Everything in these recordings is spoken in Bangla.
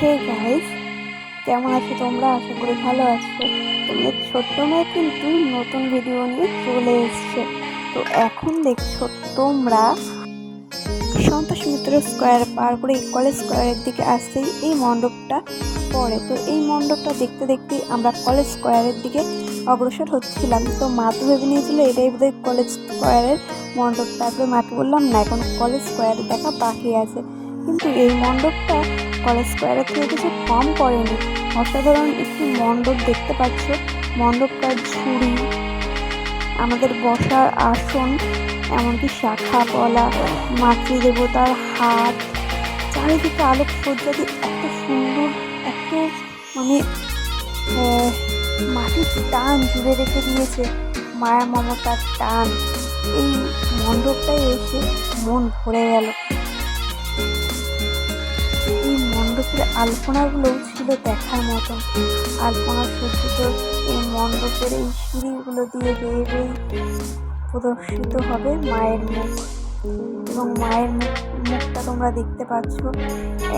হে গাইস কেমন আছো তোমরা? আশা করি ভালো আছো। তোমাদের ছোট্ট মেয়ে কিন্তু নতুন ভিডিও নিয়ে চলে এসছে। তো এখন দেখছ তোমরা সন্তোষ মিত্র স্কোয়ার পার করে কলেজ স্কোয়ারের দিকে আসতেই এই মণ্ডপটা পড়ে। তো এই মণ্ডপটা দেখতে দেখতেই আমরা কলেজ স্কোয়ারের দিকে অগ্রসর হচ্ছিলাম। তো মা ভেবে নিয়েছিল এটাই বোধহয় কলেজ স্কোয়ারের মণ্ডপ। তারপরে মাকে বললাম, না, এখন কলেজ স্কোয়ার দেখা বাকি আছে। কিন্তু এই মণ্ডপটা কলেজ স্কোয়ারের থেকে কিছু কম করেনি অসাধারণ একটি মণ্ডপ দেখতে পাচ্ছ। মণ্ডপটার ঝুড়ি, আমাদের বসার আসন, এমনকি শাখা বলা, মাতৃ দেবতার হাত, চারিদিকে আলোক সজ্জাটি এত সুন্দর, এত মানে মাটির টান জুড়ে রেখে দিয়েছে, মায়া মমতার টান। এই মণ্ডপটায় এসে মন ভরে গেল। মণ্ডপের আলপনাগুলোও ছিল দেখার মতো। আলপনা সজ্জিত এই মণ্ডপের এই সিঁড়িগুলো দিয়ে বেয়ে বেয়ে প্রদর্শিত হবে মায়ের মুখ। এবং মায়ের মুখ, মুখটা তোমরা দেখতে পাচ্ছ,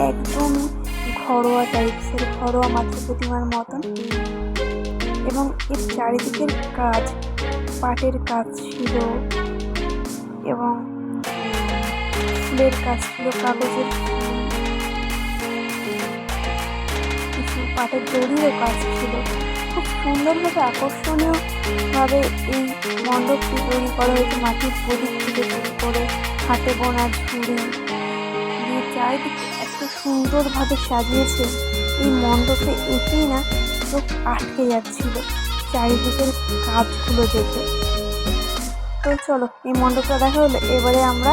একদম ঘরোয়া টাইপসের ঘরোয়া মাতৃ প্রতিমার মতন। এবং এর চারিদিকের কাজ, পাটের কাজ ছিল এবং ফুলের কাজ ছিল, কাগজের পাটের দড়িরও কাজ ছিল। খুব সুন্দরভাবে আকর্ষণীয়ভাবে এই মণ্ডপটি তৈরি করা হয়েছে মাটির প্রদীপ থেকে শুরু করে হাতে বোনা ঝুড়ি দিয়ে চারিদিকে এত সুন্দরভাবে সাজিয়েছে। এই মণ্ডপে এসেই না চোখ আটকে যাচ্ছিল চারিদিকের কাজগুলো দেখে। তো চলো, এই মণ্ডপটা দেখা হলো। এবারে আমরা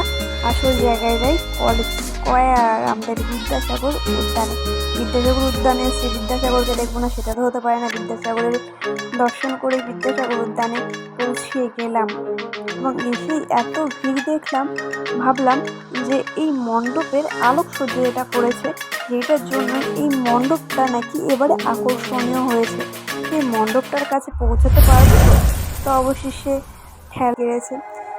আসল জায়গায় যাই কলেজ স্কোয়ার আমাদের বিদ্যাসাগর উদ্যানে বিদ্যাসাগর উদ্যানে এসে বিদ্যাসাগরকে দেখব না, সেটা তো হতে পারে না। বিদ্যাসাগরের দর্শন করে বিদ্যাসাগর উদ্যানে পৌঁছে গেলাম। এবং এসেই এত ভিড় দেখলাম, ভাবলাম যে এই মণ্ডপের আলোকসজ্জা যেটা করেছে, যেটার জন্য এই মণ্ডপটা নাকি এবারে আকর্ষণীয় হয়েছে। সেই মণ্ডপটার কাছে পৌঁছাতে পারব তো? অবশেষে খেয়াল গেছে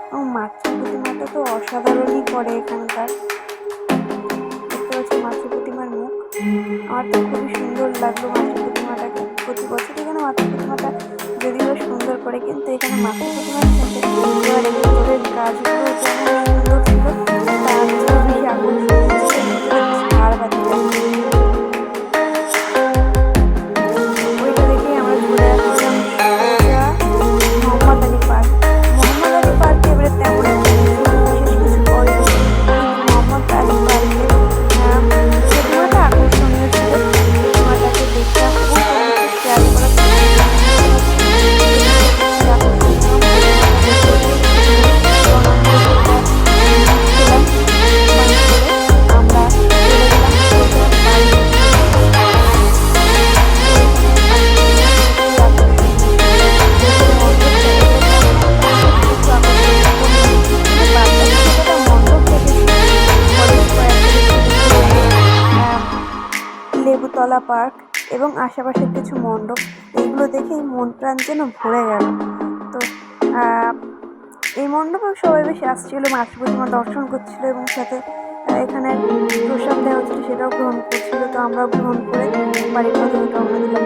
এবং মাতৃ প্রতিমাটা তো অসাধারণই করে এখানকার। আমার তো খুবই সুন্দর লাগল মাতৃ প্রতিমাটাকে প্রতি বছর এখানে মাতৃ প্রতিমাটা যদিও সুন্দর করে, কিন্তু এখানে মাতৃ প্রতিমার কাজগুলো যেমন লেবুতলা পার্ক এবং আশেপাশের কিছু মণ্ডপ এইগুলো দেখেই মন প্রাণ যেন ভরে গেল। তো এই মণ্ডপেও সবাই বেশি আসছিল মাতৃ প্রতিমা দর্শন করছিল এবং সাথে এখানে প্রসাদ দেওয়া হচ্ছিল, সেটাও গ্রহণ করছিল। তো আমরাও গ্রহণ করে বাড়ির কথা দিলাম